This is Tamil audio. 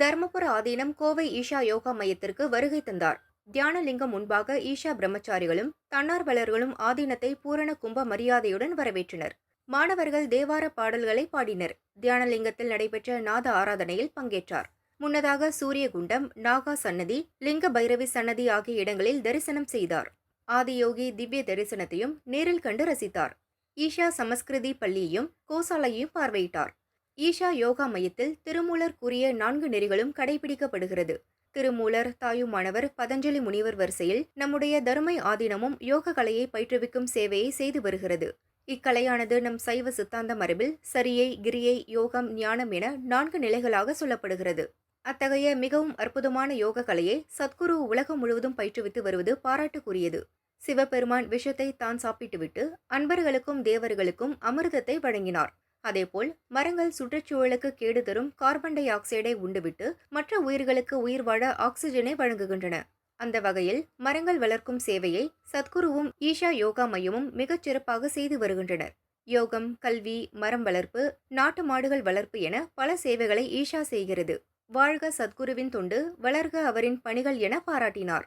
தர்மபுர ஆதீனம் கோவை ஈஷா யோகா மையத்திற்கு வருகை தந்தார். தியானலிங்கம் முன்பாக ஈஷா பிரம்மச்சாரிகளும் தன்னார்வலர்களும் ஆதீனத்தை பூரண கும்ப மரியாதையுடன் வரவேற்றனர். மாணவர்கள் தேவார பாடல்களை பாடினர். தியானலிங்கத்தில் நடைபெற்ற நாத ஆராதனையில் பங்கேற்றார். முன்னதாக சூரியகுண்டம் நாகா சன்னதி லிங்க பைரவி சன்னதி ஆகிய இடங்களில் தரிசனம் செய்தார். ஆதியோகி திவ்ய தரிசனத்தையும் நேரில் கண்டு ரசித்தார். ஈஷா சமஸ்கிருதி பள்ளியையும் கோசாலையையும் பார்வையிட்டார். ஈஷா யோகா மையத்தில் திருமூலர் கூறிய நான்கு நெறிகளும் கடைபிடிக்கப்படுகிறது. திருமூலர் தாயுமானவர் பதஞ்சலி முனிவர் வரிசையில் நம்முடைய தருமை ஆதீனமும் யோக கலையை பயிற்றுவிக்கும் சேவையை செய்து வருகிறது. இக்கலையானது நம் சைவ சித்தாந்த மரபில் சரியை கிரியை யோகம் ஞானம் என நான்கு நிலைகளாக சொல்லப்படுகிறது. அத்தகைய மிகவும் அற்புதமான யோக கலையை சத்குரு உலகம் முழுவதும் பயிற்றுவித்து வருவது பாராட்டுக்குரியது. சிவபெருமான் விஷத்தை தான் சாப்பிட்டுவிட்டு அன்பர்களுக்கும் தேவர்களுக்கும் அமிர்தத்தை வழங்கினார். அதேபோல் மரங்கள் சுற்றுச்சூழலுக்கு கேடு தரும் கார்பன் டை ஆக்சைடை உண்டுவிட்டு மற்ற உயிர்களுக்கு உயிர் வாழ ஆக்சிஜனை வழங்குகின்றன. அந்த வகையில் மரங்கள் வளர்க்கும் சேவையை சத்குருவும் ஈஷா யோகா மையமும் மிகச் சிறப்பாக செய்து வருகின்றனர். யோகம் கல்வி மரம் வளர்ப்பு நாட்டு மாடுகள் வளர்ப்பு என பல சேவைகளை ஈஷா செய்கிறது. வாழ்க சத்குருவின் தொண்டு வளர்க அவரின் பணிகள் என பாராட்டினார்.